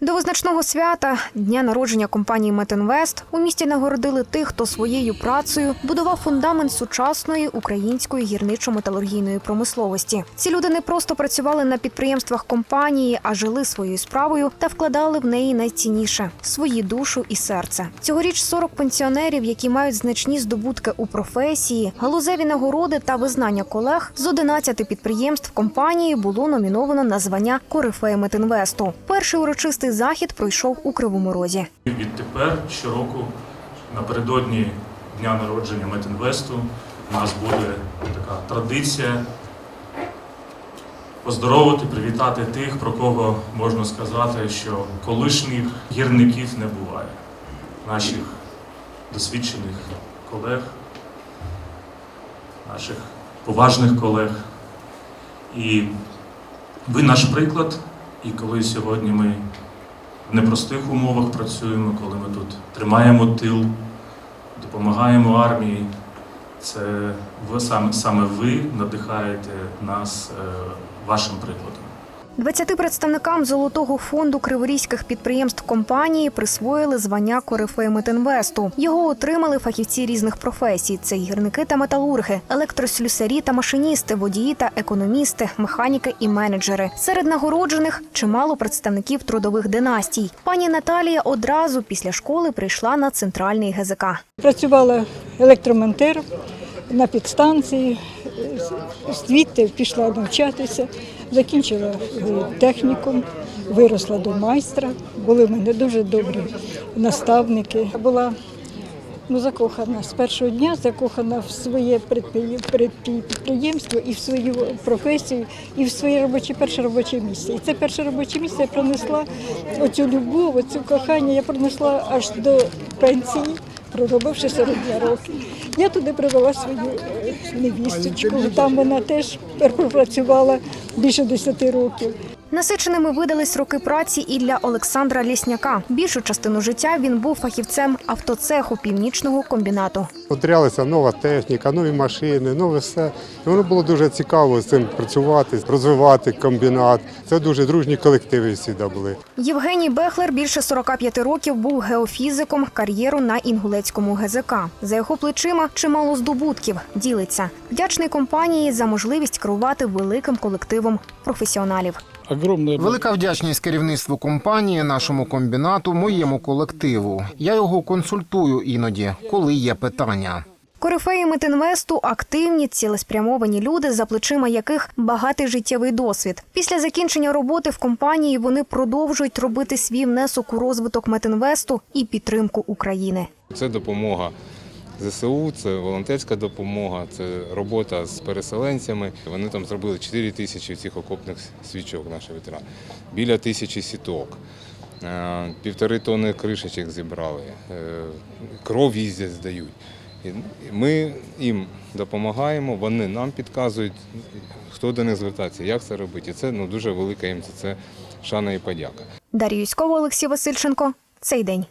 До визначного свята дня народження компанії Метинвест у місті нагородили тих, хто своєю працею будував фундамент сучасної української гірничо-металургійної промисловості. Ці люди не просто працювали на підприємствах компанії, а жили своєю справою та вкладали в неї найцінніше свої душу і серце. Цьогоріч 40 пенсіонерів, які мають значні здобутки у професії, галузеві нагороди та визнання колег з 11 підприємств компанії було номіновано на звання Корифея Метинвесту. Перший урочистий захід пройшов у Кривому Розі. Відтепер щороку напередодні дня народження Метінвесту у нас буде така традиція поздоровити, привітати тих, про кого можна сказати, що колишніх гірників не буває. Наших досвідчених колег, наших поважних колег. І ви наш приклад. І коли сьогодні ми в непростих умовах працюємо, коли ми тут тримаємо тил, допомагаємо армії. Це ви саме, саме ви надихаєте нас е, вашим прикладом. 20 представникам золотого фонду криворізьких підприємств компанії присвоїли звання Корифея Метинвесту. Його отримали фахівці різних професій: це гірники та металурги, електрослюсарі та машиністи, водії та економісти, механіки і менеджери. Серед нагороджених чимало представників трудових династій. Пані Наталія одразу після школи прийшла на центральний ГЗК. Працювала електромонтером на підстанції, звідти пішла навчатися, закінчила технікум, виросла до майстра. Були в мене дуже добрі наставники. Була ну, закохана з першого дня, закохана в своє підприємство і в свою професію, і в своє робоче перше робоче місце. І це перше робоче місце я пронесла оцю любов, оцю кохання я пронесла аж до пенсії, проробивши 42 роки. Я туди привела свою е, невісточку. Там вона теж пропрацювала більше 10 років. Насиченими видались роки праці і для Олександра Лісняка. Більшу частину життя він був фахівцем автоцеху північного комбінату. Потрялася нова техніка, нові машини, нове все. І воно було дуже цікаво з цим працювати, розвивати комбінат. Це дуже дружні колективи всі були. Євгеній Бехлер більше 45 років був геофізиком кар'єру на інгулецькому ГЗК. За його плечима чимало здобутків. Ділиться вдячний компанії за можливість керувати великим колективом професіоналів. Огромное Велика вдячність керівництву компанії, нашому комбінату, моєму колективу. Я його консультую іноді, коли є питання. Корифеї Метинвесту активні, цілеспрямовані люди, за плечима яких багатий життєвий досвід. Після закінчення роботи в компанії вони продовжують робити свій внесок у розвиток Метинвесту і підтримку України. Це допомога ЗСУ, це волонтерська допомога, це робота з переселенцями. Вони там зробили 4 тисячі цих окопних свічок, наші ветерани, біля тисячі сіток, е, півтори тонни кришечок зібрали, е, кров їздять, здають. Ми їм допомагаємо, вони нам підказують, хто до них звертається, як це робити. І це ну, дуже велика їм за це шана і подяка. Дар'я Юськова, Олексій Васильченко. Цей день.